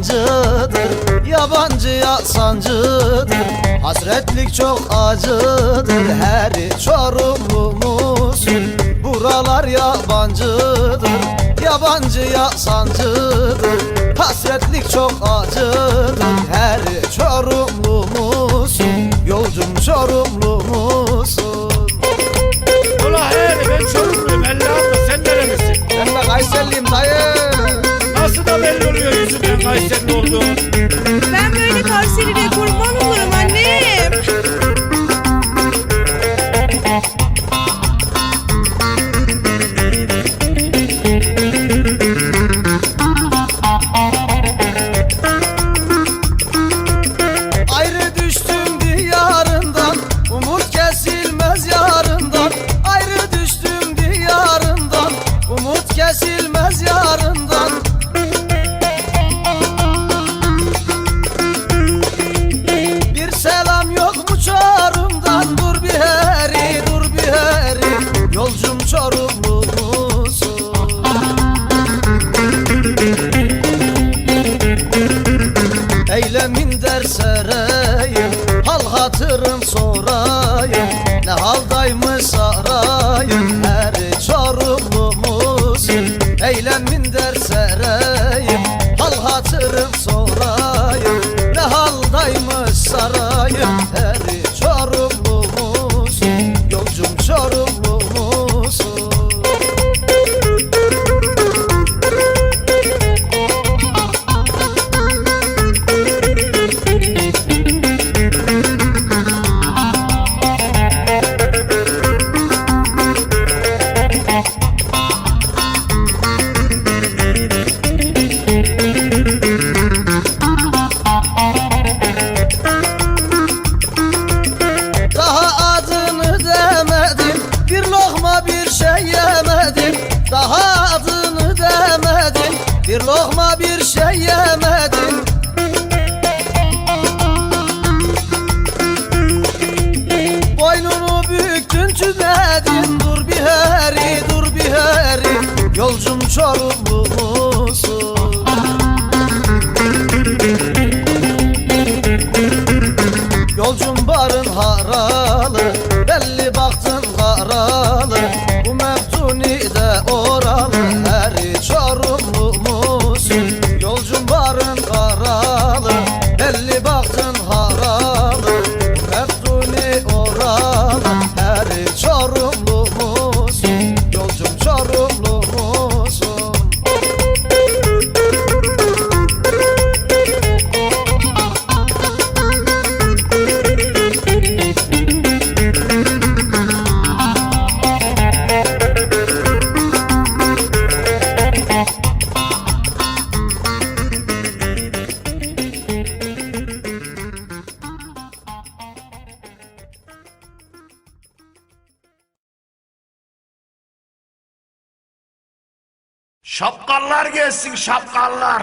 yabancıdır. Yabancıya sancıdır Hasretlik çok acıdır. Her Çorumlumuzun Buralar yabancıdır. Yabancıya sancıdır Hasretlik çok acıdır. Her Çorumlumuzun Yolcum Çorumlu doldum. eylemin der Hal hatırım sorayım. Ne haldaymış sarayım Bir lokma bir şey yemedim. Boynunu büktün tünedin Dur bir heri dur bir heri. Yolcum çorlu Şapkallar gelsin şapkallar.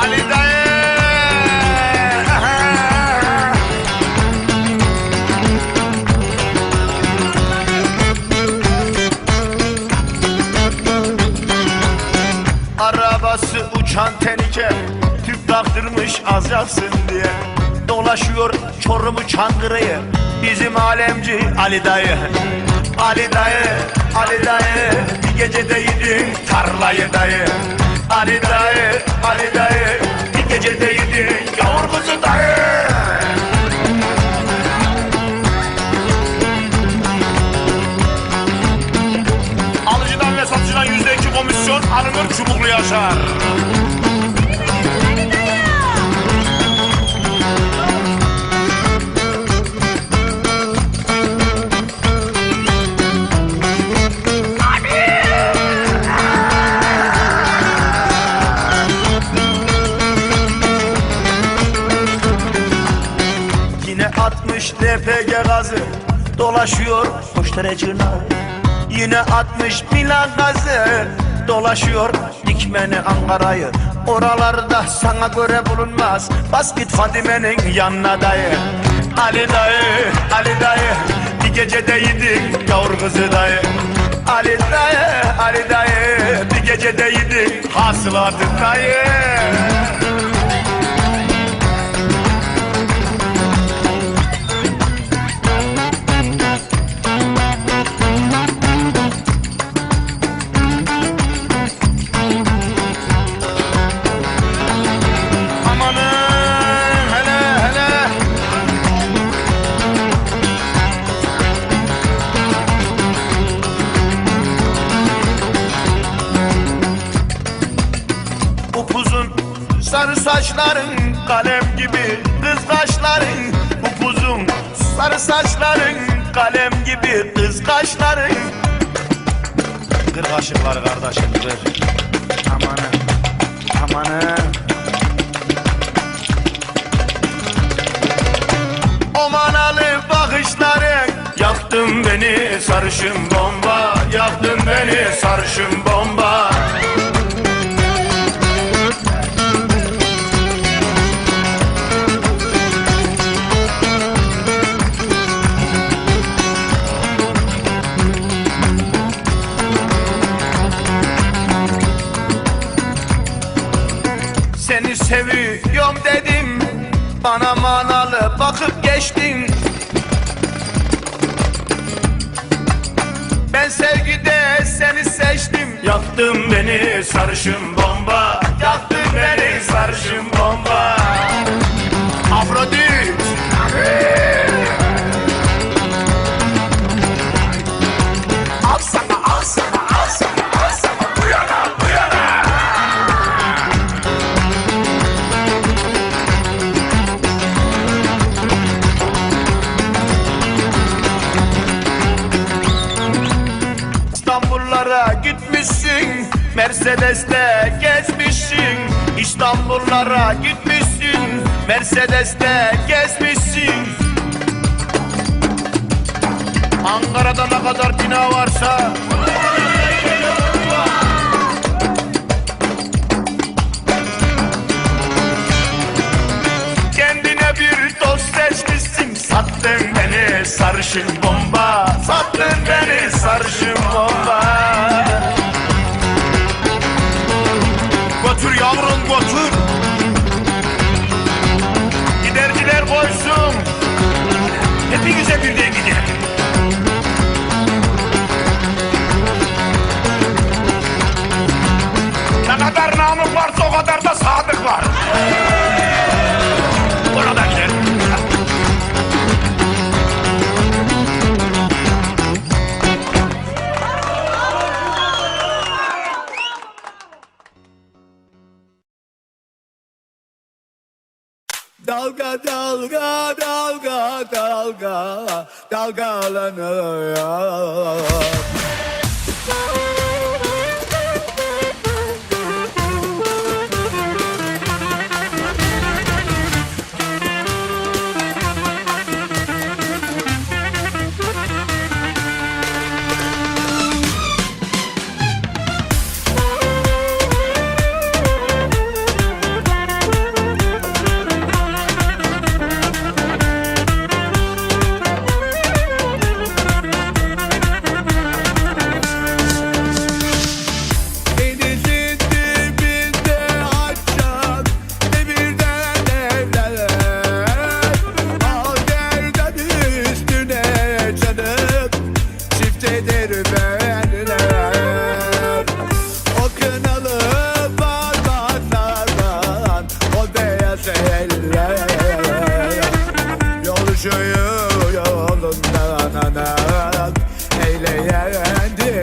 Ali dayı. Arabası uçan tenike Tüp taktırmış az yaksın diye dolaşıyor Çorum'u Çankırı'yı Bizim alemci Ali dayı. Ali dayı, Ali dayı. Bir gecede yedin tarlayı dayı. Ali dayı, Ali dayı. Bir gecede yedin yavur kuzu dayı. Alıcıdan ve satıcıdan yüzde iki komisyon alınır çubuklu yaşar. Dolaşıyor hoş derecina Yine atmış Milan gazı Dolaşıyor dikmeni Ankara'yı. Oralarda sana göre bulunmaz Bas git Fadime'nin yanına dayı. Ali dayı, Ali dayı Bir gecede yedin yavur kızı dayı. Ali dayı, Ali dayı Bir gecede yedin hasılatı dayı sarı saçların kalem gibi kız kaşların Upuzun sarı saçların kalem gibi kız kaşların Kır kaşıkları kardeşim kır. Amanın amanın. O manalı bakışların Yaktın beni sarışın bomba Yaktın beni sarışın bomba beni sarışın bomba. Yaktın beni sarışın bomba. Afrodit. Al sana al sana al sana al sana. Bu yana bu yana. İstanbullara gitmişsin Mercedes'te gezmişsin İstanbullara gitmişsin. Mercedes'te gezmişsin. Ankara'da ne kadar bina varsa. Kendine bir dost seçmişsin. Sattın beni sarışın bomba. Sattın beni sarışın bomba included. Dalga dalga dalga dalga dalgalanıyor.